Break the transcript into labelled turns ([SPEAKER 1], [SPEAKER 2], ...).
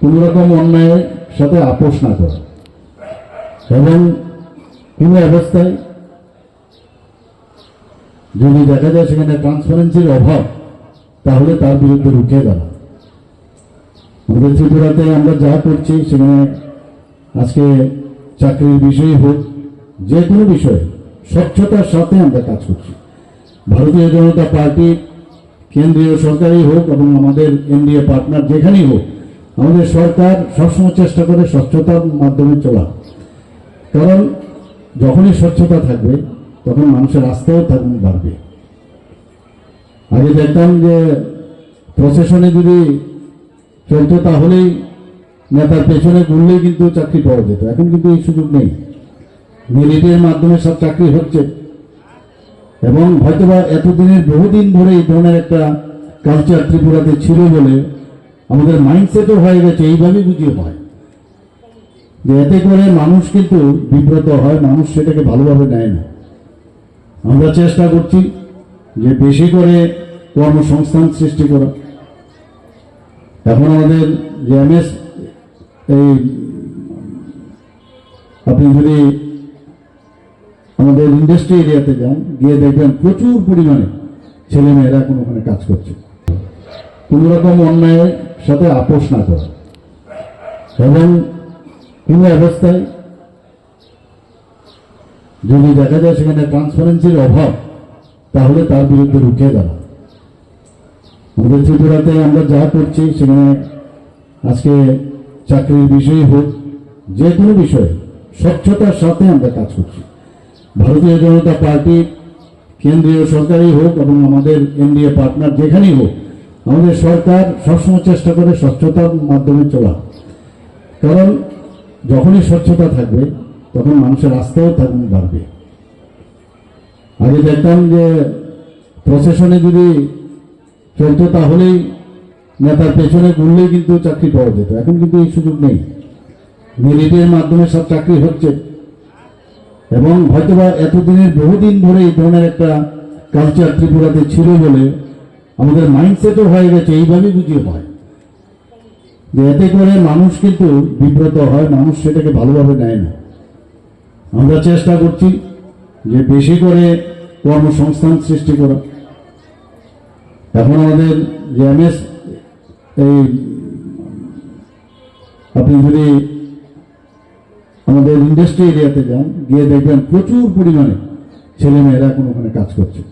[SPEAKER 1] কোন রকম অন্যায়ের সাথে আপোষ না করা। এবং কোনো অবস্থায় যদি দেখা যায় সেখানে ট্রান্সপারেন্সির অভাব, তাহলে তার বিরুদ্ধে রুখে দাঁড়া আমাদের ত্রিপুরাতে আমরা যা করছি সেখানে আজকে চাকরির বিষয় হোক, যে কোনো বিষয়ে স্বচ্ছতার সাথে আমরা কাজ করছি। ভারতীয় জনতা পার্টি কেন্দ্রীয় সরকারই হোক এবং আমাদের এনডিএ পার্টনার যেখানেই হোক আমাদের সরকার সবসময় চেষ্টা করে স্বচ্ছতার মাধ্যমে চলা। কারণ যখনই স্বচ্ছতা থাকবে, তখন মানুষের আস্থাও থাকবে বাড়বে। আগে দেখতাম যে প্রশাসনে যদি চলতো তাহলেই নেতার পেছনে ঘুরলেই কিন্তু চাকরি পাওয়া যেত। এখন কিন্তু এই সুযোগ নেই। মেরিটের মাধ্যমে সব চাকরি হচ্ছে। এবং হয়তোবা এতদিনের বহুদিন ধরে এই ধরনের একটা কালচার ত্রিপুরাতে ছিল বলে আমাদের মাইন্ডসেটও হয়ে গেছে, এইভাবেই বুঝিয়ে হয়। যে এতে করে মানুষ কিন্তু বিব্রত হয়, মানুষ সেটাকে ভালোভাবে নেয় না। আমরা চেষ্টা করছি যে বেশি করে কর্মসংস্থান সৃষ্টি করা। এখন আমাদের যে এমএস, এই আপনি যদি আমাদের ইন্ডাস্ট্রি এরিয়াতে যান, গিয়ে দেখবেন প্রচুর পরিমাণে ছেলেমেয়েরা এখন ওখানে কাজ করছে। কোন রকম অন্যায়ের সাথে আপোষ না করা। এবং কোনো অবস্থায় যদি দেখা যায় সেখানে ট্রান্সপারেন্সির অভাব, তাহলে তার বিরুদ্ধে রুখে দেওয়া আমাদের ত্রিপুরাতে আমরা যা করছি সেখানে আজকে চাকরির বিষয় হোক, যে কোনো বিষয়ে স্বচ্ছতার সাথে আমরা কাজ করছি। ভারতীয় জনতা পার্টি, কেন্দ্রীয় সরকারই হোক এবং আমাদের এনডিএ পার্টনার যেখানেই হোক আমাদের সরকার সবসময় চেষ্টা করে স্বচ্ছতার মাধ্যমে চলা। কারণ যখনই স্বচ্ছতা থাকবে, তখন মানুষের আস্থাও থাকবে বাড়বে। আগে দেখতাম যে প্রশাসনে যদি চলতো তাহলেই নেতার পেছনে ঘুরলেই কিন্তু চাকরি পাওয়া যেত। এখন কিন্তু এই সুযোগ নেই। মেরিটের মাধ্যমে সব চাকরি হচ্ছে। এবং হয়তোবা এতদিনের বহুদিন ধরে এই ধরনের একটা কালচার ত্রিপুরাতে ছিল বলে আমাদের মাইন্ডসেটও হয়ে গেছে, এইভাবেই বুঝিয়ে হয়। যে এতে করে মানুষ কিন্তু বিব্রত হয়, মানুষ সেটাকে ভালোভাবে নেয় না। আমরা চেষ্টা করছি যে বেশি করে কর্মসংস্থান সৃষ্টি করা। এখন আমাদের যে এমএস, এই আপনি যদি আমাদের ইন্ডাস্ট্রি এরিয়াতে যান, গিয়ে দেখবেন প্রচুর পরিমাণে ছেলেমেয়েরা এখন ওখানে কাজ করছে।